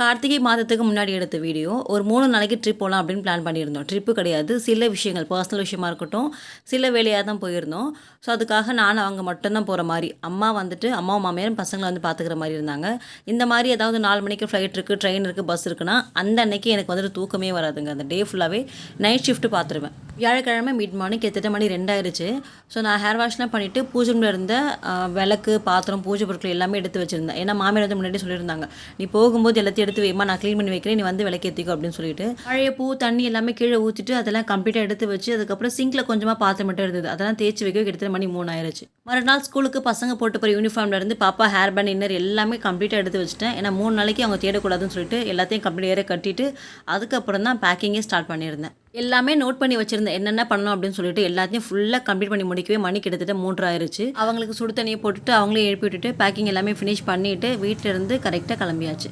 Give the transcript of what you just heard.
கார்த்திகை மாதத்துக்கு முன்னாடி எடுத்த வீடியோ ஒரு மூணு நாளைக்கு ட்ரிப் போகலாம் அப்படின்னு பிளான் பண்ணியிருந்தோம். ட்ரிப்பு கிடையாது. சில விஷயங்கள் பர்சனல் விஷயமா இருக்கட்டும் சில வேலையாக தான் போயிருந்தோம். ஸோ அதுக்காக நான் அவங்க மட்டும்தான் போகிற மாதிரி. அம்மா வந்துட்டு அம்மாவும் மாமியாரும் பசங்களை வந்து பார்த்துக்கிற மாதிரி இருந்தாங்க. இந்த மாதிரி ஏதாவது நாலு மணிக்கு ஃப்ளைட் இருக்குது ட்ரெயின் இருக்குது பஸ் இருக்குன்னா அந்த அன்னைக்கு எனக்கு வந்துட்டு தூக்கமே வராதுங்க. அந்த டே ஃபுல்லாகவே நைட் ஷிஃப்ட் பார்த்துருவேன் வியாழக்கிழமை மிட் மார்னிங் எத்தனை மணி ரெண்டாயிருச்சு ஸோ நான் ஹேர் வாஷ்லாம் பண்ணிவிட்டு பூஜை இருந்த விளக்கு பாத்திரம் பூஜை பொருட்கள் எல்லாமே எடுத்து வச்சுருந்தேன். ஏன்னா மாமியார் வந்து முன்னாடி சொல்லியிருந்தாங்க நீ போகும்போது எல்லாத்தையும் எடுத்து வைமா நான் க்ளீன் பண்ணி வைக்கிறேன் நீ வந்து விளக்கேற்றிக்கோ அப்படின்னு சொல்லிட்டு பழைய பூ தண்ணி எல்லாமே கீழே ஊற்றிட்டு அதெல்லாம் கம்ப்ளீட்டாக எடுத்து வச்சு அதுக்கப்புறம் சிங்கில் கொஞ்சமாக பாத்திரம் மட்டும் இருந்தது. அதெல்லாம் தேய்ச்சி வைக்க கிட்டத்தட்ட மணி மூணு ஆயிருச்சு. மறுநாள் ஸ்கூலுக்கு பசங்க போட்டு போகிற யூனிஃபார்ம்ல இருந்து பாப்பா ஹேர் பேண்ட் இன்னர் எல்லாமே கம்ப்ளீட்டாக எடுத்து வச்சுட்டேன். ஏன்னா மூணு நாளைக்கு அவங்க தேடக்கூடாதுன்னு சொல்லிட்டு எல்லாத்தையும் கம்ப்ளீட்டாக கட்டிட்டு அதுக்கப்புறம் தான் பேக்கிங்கே ஸ்டார்ட் பண்ணியிருந்தேன். எல்லாமே நோட் பண்ணி வச்சிருந்தேன். என்னென்ன பண்ணணும் அப்படின்னு சொல்லிட்டு எல்லாத்தையும் ஃபுல்லாக கம்ப்ளீட் பண்ணி முடிக்கவே மணி கிட்டத்தட்ட மூன்று ஆயிருச்சு. அவங்களுக்கு சுடு தண்ணியை போட்டுட்டு அவங்களே எழுப்பி விட்டுட்டு பேக்கிங் எல்லாமே ஃபினிஷ் பண்ணிட்டு வீட்டிலேருந்து கரெக்டாக கிளம்பியாச்சு.